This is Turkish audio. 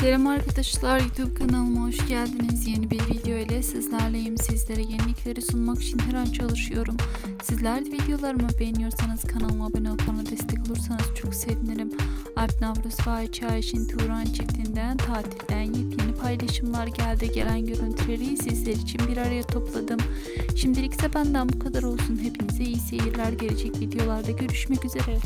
Selam arkadaşlar YouTube kanalıma hoş geldiniz. Yeni bir video ile sizlerleyim. Sizlere yenilikleri sunmak için her an çalışıyorum. Sizler de videolarımı beğeniyorsanız kanalıma abone olup bana destek olursanız çok sevinirim. Alp Navruz ve Ayça Ayşin Turan çiftinden tatilden yepyeni paylaşımlar geldi. Gelen görüntüleri sizler için bir araya topladım. Şimdilik ise benden bu kadar olsun. Hepinize iyi seyirler. Gelecek videolarda görüşmek üzere.